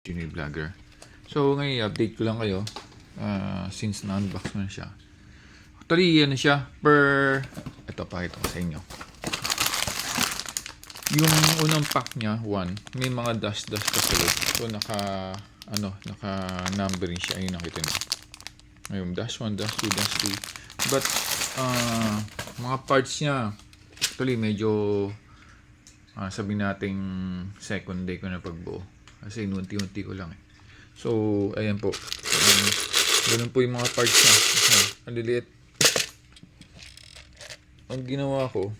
Pinoy Vlogger. So, ngayon, update ko lang kayo. ah, since na-unbox na siya. Actually, ano siya, per... Ito, pakita ko sa inyo. Yung unang pack niya, one, may mga dash-dash pa sa loob. So, naka, ano, naka-numbering siya. Ayun, nakita niyo. Ngayon, dash 1, dash 2, dash 3. But, ah, mga parts niya, actually, medyo, ah, sabi nating second day ko na pagbuo. Kasi inunti-unti ko lang eh. So, ayan po. Um, ganun po yung mga parts niya. Ang liliit. Ang ginawa ko,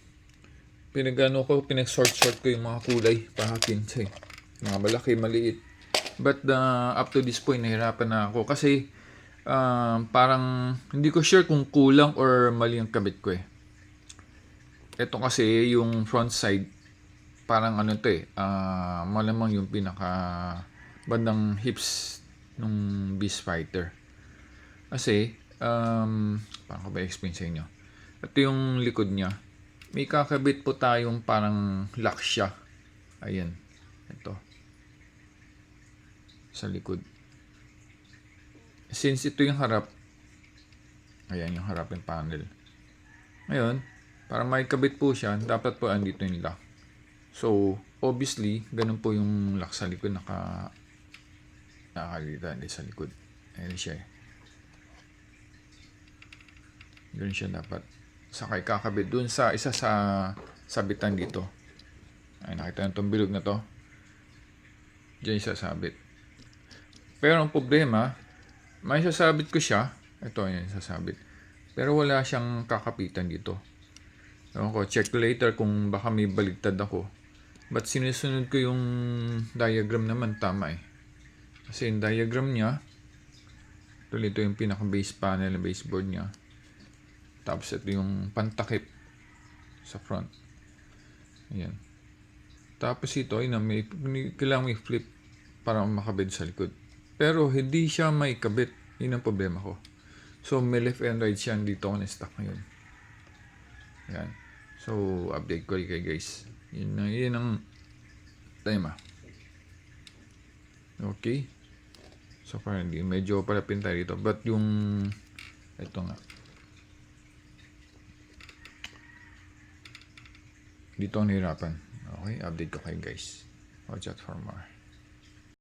pinagano ko, pinag-sort-sort ko yung mga kulay para kinsay. Mga malaki, maliit. But uh, up to this point, nahirapan na ako. Kasi, um, parang, hindi ko sure kung kulang or mali ang kabit ko eh. Ito kasi, yung front side, parang ano to eh, ah, malamang yung pinaka bandang hips nung Beast Fighter. Kasi, um, paano ko ba explain sa inyo? Ito yung likod niya. May kakabit po tayong parang lock siya. Ayan. Ito. Sa likod. Since ito yung harap, ayan yung harap yung panel. Ngayon, para may kabit po siya, dapat po andito yung lock. So, obviously, ganun po yung lock sa likod naka nakakalita din sa likod. Ayan siya eh. Ganun siya dapat. Saka kakabit dun sa isa sa sabitan dito. Ay, nakita nyo itong bilog na to. Diyan siya sabit. Pero ang problema, may sasabit ko siya. Ito, yan sasabit. Pero wala siyang kakapitan dito. Ewan ko, check later kung baka may baligtad ako. But sinusunod ko yung diagram naman, tama eh. Kasi yung diagram niya, tuloy ito yung pinaka-base panel, baseboard niya. Tapos ito yung pantakip sa front. Ayan. Tapos ito, yun na, may, kailangan may flip para makabit sa likod. Pero hindi siya may kabit. Yun ang problema ko. So, may left and right siya. Dito ako na-stuck ngayon. Yan. So, update ko kay guys. Yun na, yun ang tema. Okay. So far, hindi. Medyo palapin tayo dito. But yung, ito nga. Dito ang nahirapan. Okay, update ko kay guys. Watch out for more.